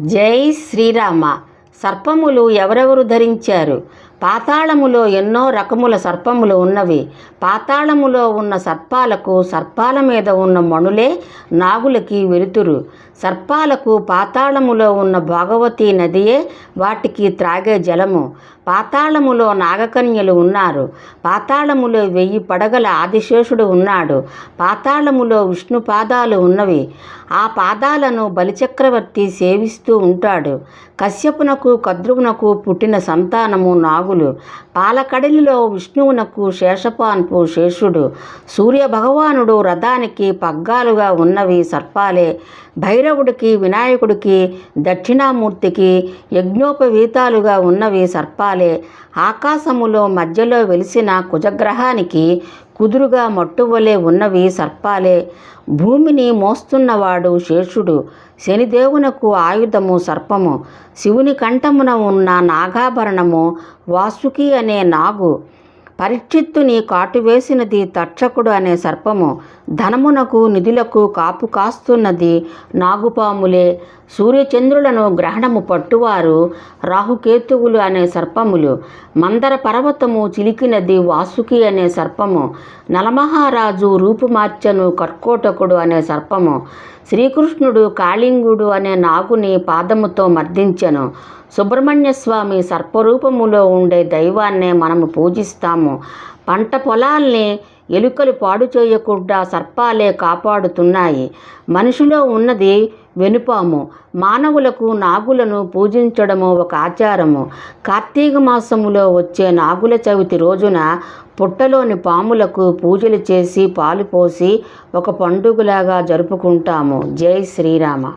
జై శ్రీరామ. సర్పములు ఎవరెవరు ధరించారు? పాతాళములో ఎన్నో రకముల సర్పములు ఉన్నవి. పాతాళములో ఉన్న సర్పాలకు సర్పాల మీద ఉన్న మణులే నాగులకి వెలుతురు. సర్పాలకు పాతాళములో ఉన్న భాగవతి నదియే వాటికి త్రాగే జలము. పాతాళములో నాగకన్యలు ఉన్నారు. పాతాళములో వెయ్యి పడగల ఆదిశేషుడు ఉన్నాడు. పాతాళములో విష్ణు పాదాలు ఉన్నవి. ఆ పాదాలను బలిచక్రవర్తి సేవిస్తూ ఉంటాడు. కశ్యపునకు కద్రువునకు పుట్టిన సంతానము నాగు రాహులు పాలకడలిలో విష్ణువునకు శేషపాన్పు శేషుడు. సూర్య భగవానుడు రథానికి పగ్గాలుగా ఉన్నవి సర్పాలే. భైరవుడికి వినాయకుడికి దక్షిణామూర్తికి యజ్ఞోపవీతాలుగా ఉన్నవి సర్పాలే. ఆకాశములో మధ్యలో వెలిసిన కుజగ్రహానికి కుదురుగా మట్టువలే ఉన్నవి సర్పాలే. భూమిని మోస్తున్నవాడు శేషుడు. శనిదేవునకు ఆయుధము సర్పము. శివుని కంఠమున ఉన్న నాగాభరణము వాసుకి అనే నాగు. పరిచిత్తుని కాటువేసినది తక్షకుడు అనే సర్పము. ధనమునకు నిధులకు కాపు కాస్తున్నది నాగుపాములే. సూర్యచంద్రులను గ్రహణము పట్టువారు రాహుకేతువులు అనే సర్పములు. మందర పర్వతము చిలికినది వాసుకి అనే సర్పము. నలమహారాజు రూపుమార్చను కర్కోటకుడు అనే సర్పము. శ్రీకృష్ణుడు కాళింగుడు అనే నాగుని పాదముతో మర్దించెను. సుబ్రహ్మణ్య స్వామి సర్పరూపములో ఉండే దైవాన్నే మనము పూజిస్తాము. పంట పొలాల్ని ఎలుకలు పాడు చేయకుండా సర్పాలే కాపాడుతున్నాయి. మనిషిలో ఉన్నది వెనుపాము. మానవులకు నాగులను పూజించడము ఒక ఆచారము. కార్తీక మాసములో వచ్చే నాగుల చవితి రోజున పుట్టలోని పాములకు పూజలు చేసి పాలు పోసి ఒక పండుగలాగా జరుపుకుంటాము. జై శ్రీరామ.